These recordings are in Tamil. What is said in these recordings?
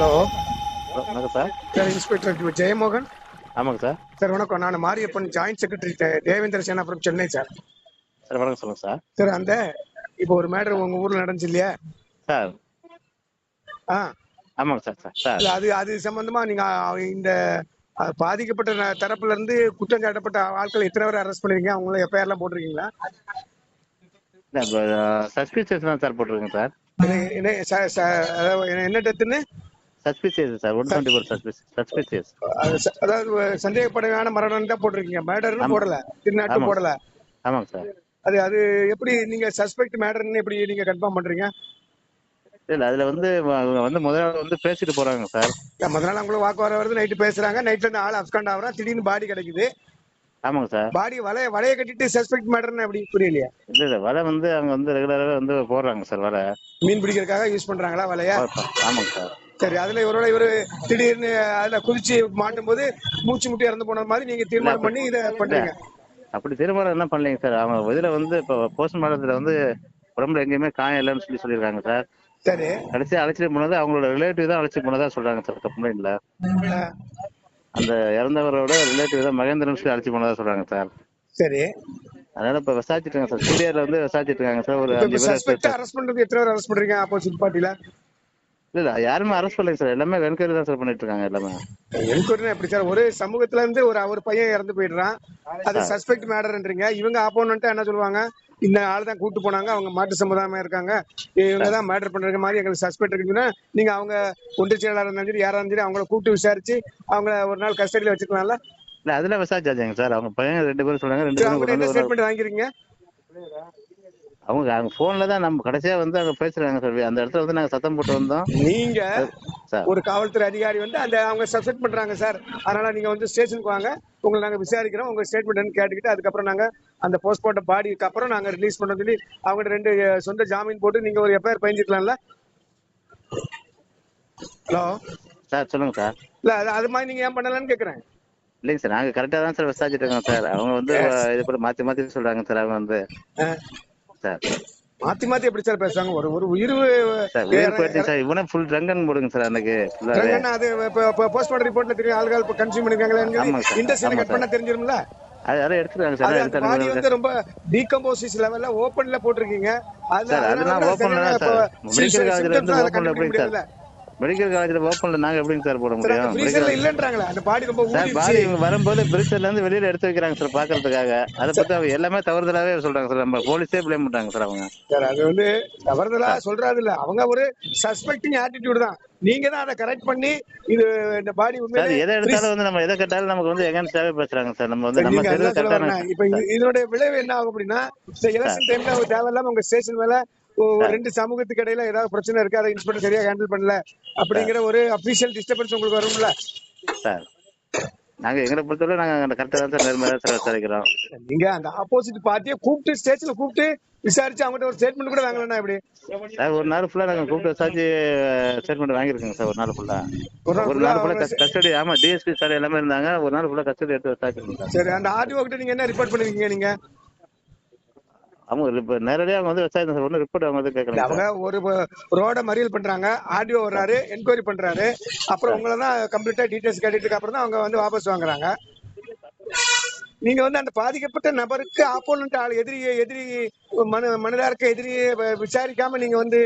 ஹலோ. வணக்கம் சார். Sir inspector Jeyamohan. ஆமாங்க சார். சார் வணக்கம். நான் Mariappan joint secretary Devendra Sena from Chennai sir. Sir வணக்கம் சொல்லுங்கள் சார். சார் அந்த இப்போ ஒரு மேட்டர் உங்க ஊர்ல நடந்துச்சு இல்லையா? சார். ஆ. ஆமாங்க சார் சார் சார். அது அது சம்பந்தமா நீங்க இந்த பாதிக்கப்பட்ட தரப்புல இருந்து குற்றம் சாட்டப்பட்ட ஆட்கள் எத்தனை பேர் அரெஸ்ட் பண்ணிருக்கீங்க? அவங்கள எஃப்ஐஆர் எல்லாம் போட்டிருக்கீங்களா? சஸ்பீசியஸ் தான் சார் போட்டிருக்கேங்க சார். என்ன- என்ன டெத்துன்னு suspicious sir one twenty four சஸ்பீஸ் suspicious. அதாவது சந்தேகப்படமான மரணம் தான் போட்டிருக்கீங்க. மேடர்னு. போடல. திருநாட்டு. போடல. ஆமாங்க சார். அது அது எப்படி நீங்க சஸ்பெக்ட் மேடர்னு எப்படி நீங்க கன்ஃபார்ம் பண்றீங்க? இல்லை அதில் வந்து அவங்க வந்து முதல்ல வந்து பேசிட்டு போகிறாங்க சார். முத நாள் அவங்களும் வாக்குவாரம் வருது நைட்டு பேசுறாங்க. நைட்ல இருந்து ஆள் அப்காண்ட் ஆகுறான். திடீர்னு பாடி கிடைக்குது. ஆமாங்க சார். பாடி வலைய வலைய கட்டிட்டு சஸ்பெக்ட் மேட்டர்னு அப்படி புரியலையா? இல்லை இல்லை வலை வந்து அவங்க வந்து ரெகுலராகவே வந்து போடுறாங்க சார் வலை. மீன் பிடிக்கிறதுக்காக யூஸ் பண்றாங்களா வலைய? ஆமாங்க சார். சரி அதுல இவரோட இவரு திடீர்னு அதுல குதிச்சு மாட்டும் போது மூச்சு முட்டி இறந்து போன மாதிரி நீங்க தீர்மானம் பண்ணி இதை பண்றீங்க. அப்படி தீர்மானம் என்ன பண்ணலைங்க சார். அவங்க இதில் வந்து இப்போ போஸ்ட்மார்ட்டத்தில் வந்து உடம்புல எங்கேயுமே காயம் இல்லைன்னு சொல்லி சொல்லியிருக்காங்க சார். சரி. கடைசி அழைச்சிட்டு போனது அவங்களோட ரிலேட்டிவ் தான் அழைச்சிட்டு போனதா சொல்றாங்க சார். கம்ப்ளைண்ட்ல அந்த இறந்தவரோட ரிலேட்டிவ் தான் மகேந்திரன் சொல்லி அழைச்சி போனதா சொல்றாங்க சார். சரி. அதனால இப்ப விசாரிச்சுட்டு இருக்காங்க சார். சிடிஆர்ல வந்து விசாரிச்சுட்டு இருக்காங்க சார். ஒரு அஞ்சு பேர் அரெஸ்ட் பண்றது எத்தனை பேர் அரெஸ்ட் பண்றீங்க? ஆப்போசிட் பார்ட்டில இல்ல இல்ல யாருமே அரெஸ்ட் பண்ணலைங்க சார் எல்லாமே என்கொயரி தான் சார் பண்ணிட்டு இருக்காங்க எல்லாமே என்கொயரி எப்படி சார் ஒரு சமூகத்துல இருந்து ஒரு ஒரு பையன் இறந்து போயிடுறான். அது சஸ்பெக்ட் மேட்டர்ன்றீங்க இவங்க ஆப்போனன்ட்டா என்ன சொல்லுவாங்க? இந்த ஆள் தான் கூட்டு போனாங்க. அவங்க மாட்டு சமுதாயமா இருக்காங்க. இவங்க தான் மேட்டர் பண்ற மாதிரி எங்களுக்கு சஸ்பெக்ட் இருக்குன்னா நீங்க அவங்க ஒன்று செயலாளர் இருந்தாலும் சரி யாரா இருந்தாலும் சரி அவங்கள கூப்பிட்டு விசாரிச்சு அவங்கள ஒரு நாள் கஸ்டடியில வச்சுக்கலாம்ல? இல்ல அதுல விசாரிச்சாச்சுங்க சார் அவங்க பையன் ரெண்டு பேரும் சொல்றாங்க ரெண்டு பேரும் அவங்க அவங்க அவங்க போன்ல தான் நம்ம கடைசியா வந்து அவங்க பேசுறாங்க சார். அந்த இடத்துல வந்து நாங்க சத்தம் போட்டு வந்தோம். நீங்க ஒரு காவல்துறை அதிகாரி வந்து அந்த அவங்க சஸ்பெக்ட் பண்றாங்க சார். அதனால நீங்க வந்து ஸ்டேஷனுக்கு வாங்க. உங்களை நாங்க விசாரிக்கிறோம். உங்க ஸ்டேட்மெண்ட் கேட்டுக்கிட்டு அதுக்கப்புறம் நாங்க அந்த போஸ்ட்மார்ட்டம் பாடிக்கு அப்புறம் நாங்க ரிலீஸ் பண்ண சொல்லி அவங்க ரெண்டு சொந்த ஜாமீன் போட்டு நீங்க ஒரு எஃப்ஐஆர் பயந்துக்கலாம்ல? ஹலோ சார் சொல்லுங்க சார். இல்ல அது மாதிரி நீங்க ஏன் பண்ணலன்னு கேக்குறேன். இல்லைங்க சார் நாங்க கரெக்டா தான் சார் விசாரிச்சுட்டு இருக்கோம் சார். அவங்க வந்து இது மாத்தி மாத்தி சொல்றாங்க சார் அவங்க வந்து. சார். மாத்தி மாத்தி எப்படி சார் பேசுவாங்க ஒரு ஒரு உயிர் உயிர் போயிடுச்சு சார். இவனே ஃபுல் ட்ரங்கன் போடுங்க சார் ரங்கண்ணா, அது போஸ்ட்மார்ட்டம் ரிப்போர்ட்ல தெரியும். ஆளுகள் இப்போ கன்சியூம் பண்ணிருக்காங்களே. இண்டஸ்ட்ரியல் கட் பண்ணா தெரிஞ்சிரும்ல? அது யாரும் எடுத்துருக்காங்க சார். பாடி வந்து ரொம்ப டீகம்போசிஸ் லெவல்ல ஓபன்ல போட்டிருக்கீங்க. அதெல்லாம் சரியான சார். இப்போ medical symptoms college ல இருந்து கண்டுபிடிக்க எப்படி சார்? மெடிக்கல் காலேஜ்ல ஓப்பன்ல நாங்க எப்படிங்க சார் போட முடியும்? freezer ல மெடிக்கல் இல்லன்றாங்களே அந்த பாடி ரொம்ப ஊறிடுச்சு. பாடி இவங்க வரும்போது பிரிட்ஜர்ல இருந்து வெளியில எடுத்து வைக்கிறாங்க சார் பாக்குறதுக்காக. அதை பத்தி அவங்க எல்லாமே தவறுதலாவே சொல்றாங்க சார் நம்ம போலீஸே ப்ளேம் பண்றாங்க சார் அவங்க. சார் அது வந்து தவறுதலா சொல்றாது இல்ல அவங்க ஒரு சஸ்பெக்டிங் ஆட்டிடியூட் தான். நீங்க தான் அதை கரெக்ட் பண்ணி இது இந்த பாடி உண்மையிலே எதை எடுத்தாலும் வந்து நம்ம எதை கேட்டாலும் நமக்கு வந்து எகன்ஸ்டாவே பேசுறாங்க சார் நம்ம வந்து நம்ம. இப்ப இது- இதனுடைய விளைவு என்ன ஆகும் அப்படின்னா இந்த எலெக்ஷன் டைம்ல தேவையில்லாம உங்க ஸ்டேஷன் மேல ரெண்டு சமூகத்துக்கு இடையில ஏதாவது பிரச்சனை இருக்கு? அதை இன்ஸ்பெக்டர் சரியா ஹேண்டில் பண்ணல அப்படிங்கிற ஒரு அபிஷியல் டிஸ்டர்பன்ஸ் உங்களுக்கு வரும்ல? சார் நாங்க எங்களை பொறுத்தவரை நாங்க கரெக்டா தான் சார் நேர்மையா சார் விசாரிக்கிறோம். நீங்க அந்த ஆப்போசிட் பார்ட்டியை கூப்பிட்டு ஸ்டேஷன்ல கூப்பிட்டு விசாரிச்சு அவங்ககிட்ட ஒரு ஸ்டேட்மெண்ட் கூட வாங்கலன்னா எப்படி? சார் ஒரு நாள் ஃபுல்லா நாங்க கூப்பிட்டு விசாரிச்சு ஸ்டேட்மெண்ட் வாங்கியிருக்கோங்க சார் ஒரு நாள் ஃபுல்லா ஒரு நாள் ஃபுல்லா கஸ்டடி ஆமா டிஎஸ்பி சார் எல்லாமே இருந்தாங்க. ஒரு நாள் ஃபுல்லா கஸ்டடி எடுத்து விசாரிச்சிருக்கோம் சார். சரி அந்த ஆர்டிஓ கிட்ட நீங்க என்ன ரிப்போர்ட் பண்ணிருக்கீங்க நீங்க? அவங்க இப்ப நேரடியா அவங்க வந்து சார் ஒன்றும் ரிப்போர்ட் அவங்க வந்து கேட்கல அவங்க ஒரு ரோட மறியல் பண்றாங்க ஆடியோ வர்றாரு என்கொயரி பண்றாரு. அப்புறம் உங்களை தான் கம்ப்ளீட்டா டீடைல்ஸ் கேட்டுட்டு அப்புறம் தான் அவங்க வந்து வாபஸ் வாங்குறாங்க. நீங்க வந்து அந்த பாதிக்கப்பட்ட நபருக்கு ஆப்போனன்ட் ஆள் எதிரி எதிரி மனு மனிதருக்கு எதிரியை விசாரிக்காம நீங்க வந்து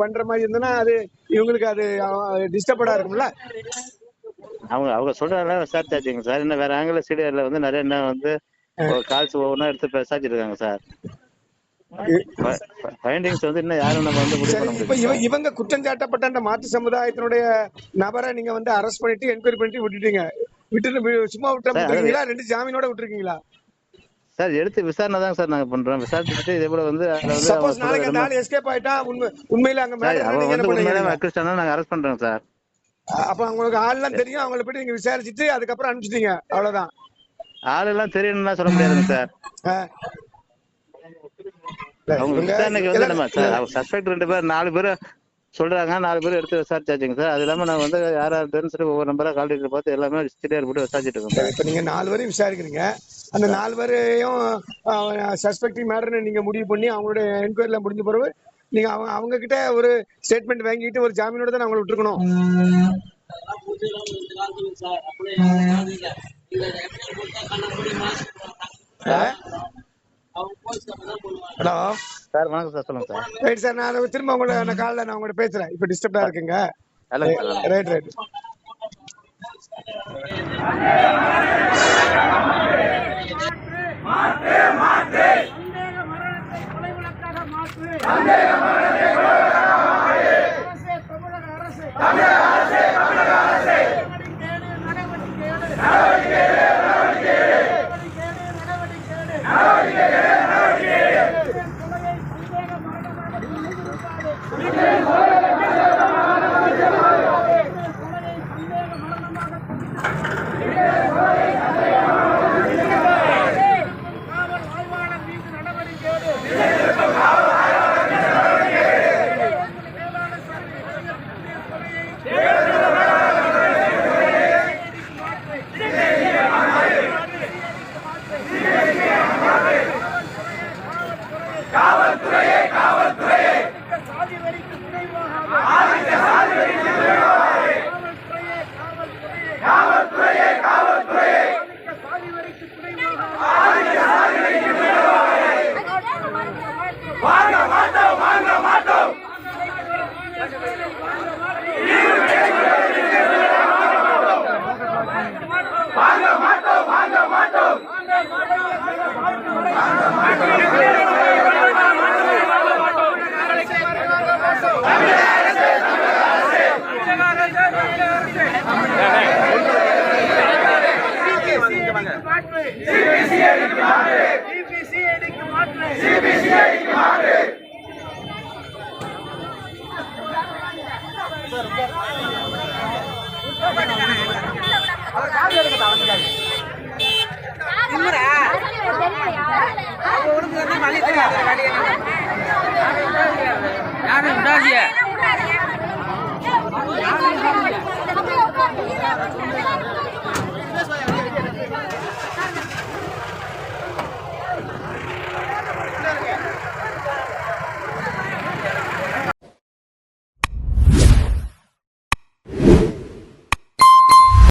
பண்ற மாதிரி இருந்ததுன்னா அது இவங்களுக்கு அது டிஸ்டர்படா இருக்கும்ல? அவங்க அவங்க சொல்றாங்க விசாரிச்சாச்சுங்க சார். இன்னும் வேற ஆங்கில சீடியர்ல வந்து நிறைய என்ன வந்து கால்ஸ் ஒவ்வொன்றா எடுத்து விசாரிச்சிருக்காங்க சார் ஃபைண்டிங்ஸ் வந்து இன்னும் யாரும் நம்ம வந்து முடிவு பண்ண முடியும் இவங்க குற்றம் சாட்டப்பட்ட அந்த மாற்று சமுதாயத்தினுடைய நபரை நீங்க வந்து அரெஸ்ட் பண்ணிட்டு என்கொயரி பண்ணிட்டு விட்டுட்டீங்க. சும்மா விட்டு சார், அது- விட்டுருக்கீங்களா ரெண்டு ஜாமீனோட விட்டுருக்கீங்களா? சார் எடுத்து விசாரணை தான் சார் நாங்க பண்றோம். விசாரிச்சுட்டு இதே போல வந்து சப்போஸ் நாளைக்கு அந்த ஆள் எஸ்கேப் ஆயிட்டா உண்மை உண்மையில அங்க மேல என்ன பண்ணுவீங்க நாங்க அரெஸ்ட் பண்றோம் சார் அப்ப அவங்களுக்கு ஆள்லாம் தெரியும். அவங்கள போயிட்டு நீங்க விசாரிச்சுட்டு அதுக்கப்புறம் அனுப்பிச்சிட்டீங்க. அவ்வளவுதான். ஆளெல்லாம் தெரியணும்னா சொல்ல முடியாதுங்க சார். அவங்க இவங்க விசாரணைக்கு வந்து எல்லாம் நம்ம சார்? அவங்க சஸ்பெக்ட் ரெண்டு பேர் நாலு பேர் சொல்றாங்க நாலு பேர் எடுத்து விசாரிச்சாச்சுங்க சார். அது இல்லாம நான் வந்து யாரா இருந்தாலும் சரி ஒவ்வொரு நம்பரா கால் டீட்டெயில் பார்த்து எல்லாமே ஸ்டேடியர் போட்டு விசாரிச்சுட்டு இருக்கோம் இப்ப நீங்க நாலு வரையும் விசாரிக்கிறீங்க. அந்த நாலு பேரையும் சஸ்பெக்டிங் மேட்டர்னு நீங்க முடிவு பண்ணி அவங்களுடைய என்கொயரில முடிஞ்ச பிறகு நீங்க அவங்க அவங்க கிட்ட ஒரு ஸ்டேட்மெண்ட் வாங்கிட்டு ஒரு ஜாமீனோட தான் அவங்களை விட்டுருக்கணும்? ஹலோ சார் வணக்கம் சார் சொல்லுங்க சார். ரைட் சார் நான் திரும்ப உங்களை நான் காலைல நான் உங்கள்ட்ட பேசுறேன். இப்போ டிஸ்டர்ப்டா இருக்குங்க? ரைட் ரைட் கொலை வழக்காக மாற்று. மாற்று. சிபிசிஐடிக்கு மாற்று. சிபிசிஐடிக்கு மாற்று சிபிசிஐடிக்கு மாற்று உனக்கு வந்து